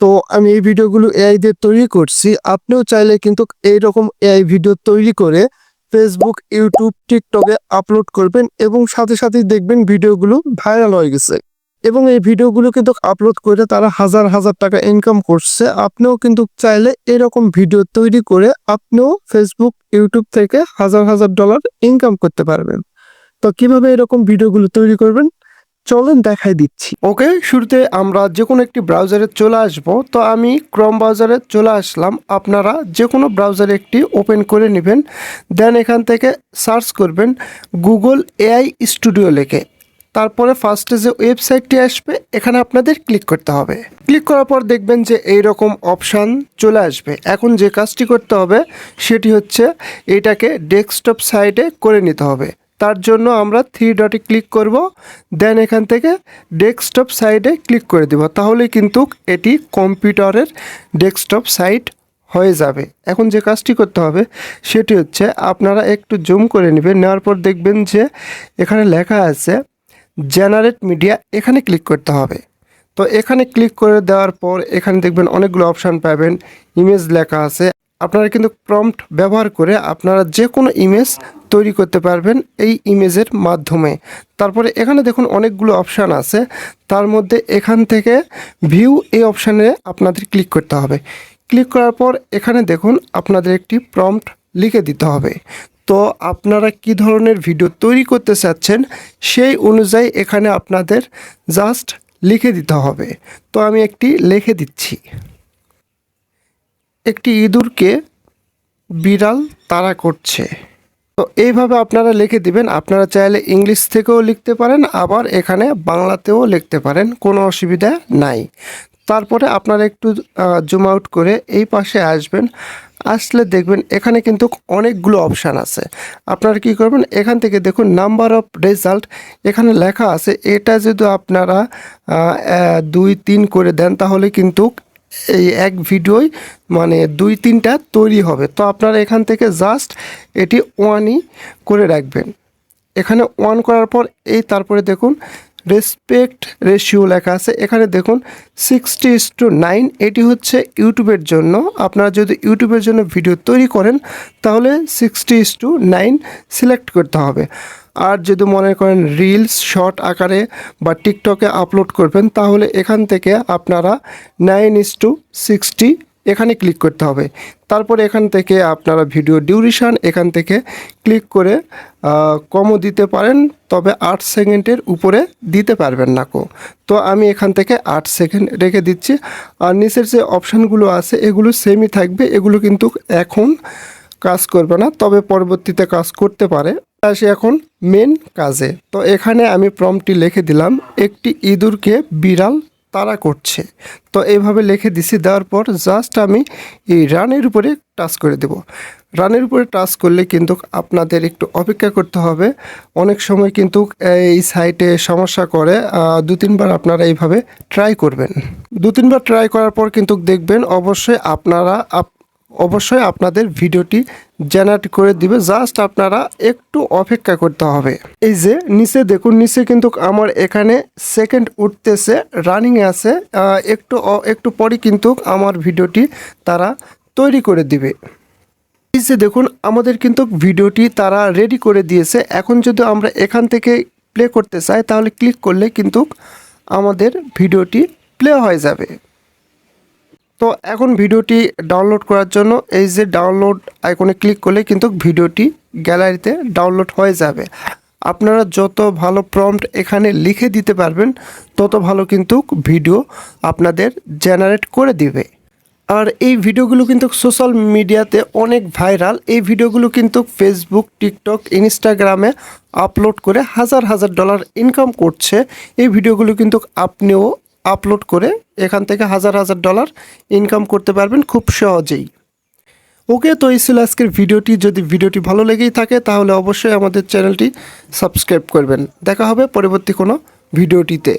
তো আমি এই ভিডিওগুলো এআই দিয়ে তৈরি করছি। আপনিও চাইলে কিন্তু এইরকম এআই ভিডিও তৈরি করে ফেসবুক ইউটিউব টিকটকে আপলোড করবেন এবং সাথে সাথে দেখবেন ভিডিওগুলো ভাইরাল হয়ে গেছে। এবং এই ভিডিওগুলো কিন্তু আপলোড করে তারা হাজার হাজার টাকা ইনকাম করছে। আপনিও কিন্তু চাইলে এরকম ভিডিও তৈরি করে আপনিও ফেসবুক ইউটিউব থেকে হাজার হাজার ডলার ইনকাম করতে পারবেন। তো কীভাবে এরকম ভিডিওগুলো তৈরি করবেন? চলেন দেখাই দিচ্ছি। ওকে, শুরুতে আমরা যে কোনো একটি ব্রাউজারে চলে আসব। তো আমি ক্রম ব্রাউজারে চলে আসলাম। আপনারা যে কোনো ব্রাউজারে একটি ওপেন করে নেবেন। দেন এখান থেকে সার্চ করবেন গুগল এআই স্টুডিও লেখে। তারপরে ফার্স্টে যে ওয়েবসাইটটি আসবে, এখানে আপনাদের ক্লিক করতে হবে। ক্লিক করার পর দেখবেন যে এই রকম অপশান চলে আসবে। এখন যে কাজটি করতে হবে, সেটি হচ্ছে এটাকে ডেস্কটপ সাইডে করে নিতে হবে। তার জন্য আমরা থ্রি ডটে ক্লিক করব দেন এখান থেকে ডেস্কটপ সাইডে ক্লিক করে দেব। তাহলে কিন্তু এটি কম্পিউটারের ডেস্কটপ সাইট হয়ে যাবে। এখন যে কাজটি করতে হবে, সেটি হচ্ছে আপনারা একটু জুম করে নেবেন, নেওয়ার পর দেখবেন যে এখানে লেখা আছে জেনারেট মিডিয়া এখানে ক্লিক করতে হবে। তো এখানে ক্লিক করে দেওয়ার পর এখানে দেখবেন অনেকগুলো অপশান পাবেন ইমেজ লেখা আছে। আপনারা কিন্তু প্রম্পট ব্যবহার করে আপনারা যে কোনো ইমেজ তৈরি করতে পারবেন এই ইমেজের মাধ্যমে। তারপরে এখানে দেখুন অনেকগুলো অপশান আছে। তার মধ্যে এখান থেকে ভিউ এই অপশানে আপনাদের ক্লিক করতে হবে। ক্লিক করার পর এখানে দেখুন আপনাদের একটি প্রম্পট লিখে দিতে হবে। তো আপনারা কি ধরনের ভিডিও তৈরি করতে চাচ্ছেন সেই অনুযায়ী এখানে আপনাদের জাস্ট লিখে দিতে হবে। তো আমি একটি লিখে দিচ্ছি। একটি ইঁদুরকে বিড়াল তাড়া করছে। তো এইভাবে আপনারা লিখে দিবেন। আপনারা চাইলে ইংলিশ থেকেও লিখতে পারেন, আবার এখানে বাংলাতেও লিখতে পারেন, কোনো অসুবিধা নাই। তারপরে আপনারা একটু জুম আউট করে এই পাশে আসবেন। আসলে দেখবেন এখানে কিন্তু অনেকগুলো অপশান আছে। আপনারা কি করবেন, এখান থেকে দেখুন নাম্বার অফ রেজাল্ট এখানে লেখা আছে, এটা যদি আপনারা দুই, তিন করে দেন, তাহলে কিন্তু এই এক ভিডিওই মানে দুই তিনটা তৈরি হবে। তো আপনারা এখান থেকে জাস্ট এটি ওয়ানই করে রাখবেন। এখানে ওয়ান করার পর এই তারপরে দেখুন রেসপেক্ট রেশিও লেখা আছে। এখানে দেখুন সিক্সটি ইস টু নাইন এটি হচ্ছে ইউটিউবের জন্য। আপনারা যদি ইউটিউবের জন্য ভিডিও তৈরি করেন, তাহলে sixty is to nine select করতে হবে। আর যদি মনে করেন রিলস শর্ট আকারে বা টিকটকে আপলোড করবেন, তাহলে এখান থেকে আপনারা নাইন ইস টু সিক্সটি এখানে ক্লিক করতে হবে। তারপর এখান থেকে আপনারা ভিডিও ডিউরেশন এখান থেকে ক্লিক করে কমও দিতে পারেন, তবে আট সেকেন্ডের উপরে দিতে পারবেন না কো। তো আমি এখান থেকে আট সেকেন্ড রেখে দিচ্ছি। আর নিচের যে অপশানগুলো আছে, এগুলো সেমই থাকবে, এগুলো কিন্তু এখন কাজ করবে না, তবে পরবর্তীতে কাজ করতে পারে। আসি এখন মেন কাজে। তো এখানে আমি প্রমটি লিখে দিলাম, একটি ইঁদুরকে বিড়াল তাড়া করছে। তো এইভাবে লিখে দিছি, দেওয়ার পর জাস্ট আমি এই রানের উপরে টাচ করে দেব। রানের উপরে টাচ করলে কিন্তু আপনাদের একটু অপেক্ষা করতে হবে। অনেক সময় কিন্তু এই সাইটে সমস্যা করে দু তিনবার আপনারা এইভাবে ট্রাই করবেন। দু তিনবার ট্রাই করার পর কিন্তু দেখবেন অবশ্যই আপনারা আপ- অবশ্যই আপনাদের ভিডিওটি জেনারেট করে দিবে। জাস্ট আপনারা একটু অপেক্ষা করতে হবে। এই যে, নিচে দেখুন, নিচে কিন্তু আমার এখানে সেকেন্ড উঠতেছে রানিংয়ে আছে। একটু একটু পরে কিন্তু আমার ভিডিওটি তারা তৈরি করে দিবে। এই যে দেখুন, আমাদের কিন্তু ভিডিওটি তারা রেডি করে দিয়েছে। এখন যদি আমরা এখান থেকে প্লে করতে চাই, তাহলে ক্লিক করলে কিন্তু আমাদের ভিডিওটি প্লে হয়ে যাবে। তো এখন ভিডিওটি ডাউনলোড করার জন্য এই যে ডাউনলোড আইকনে ক্লিক করলে কিন্তু ভিডিওটি গ্যালারিতে ডাউনলোড হয়ে যাবে। আপনারা যত ভালো প্রম্পট এখানে লিখে দিতে পারবেন, তত ভালো কিন্তু ভিডিও আপনাদের জেনারেট করে দিবে। আর এই ভিডিওগুলো কিন্তু সোশ্যাল মিডিয়াতে অনেক ভাইরাল এই ভিডিওগুলো কিন্তু ফেসবুক টিকটক ইনস্টাগ্রামে আপলোড করে হাজার হাজার ডলার ইনকাম করছে। এই ভিডিওগুলো কিন্তু আপনিও আপলোড করে এখান থেকে হাজার হাজার ডলার ইনকাম করতে পারবেন খুব সহজেই। ওকে, তো এই ছিল আজকের ভিডিওটি। যদি ভিডিওটি ভালো লেগেই থাকে, তাহলে অবশ্যই আমাদের চ্যানেলটি সাবস্ক্রাইব করবেন। দেখা হবে পরবর্তী কোনো ভিডিওটিতে।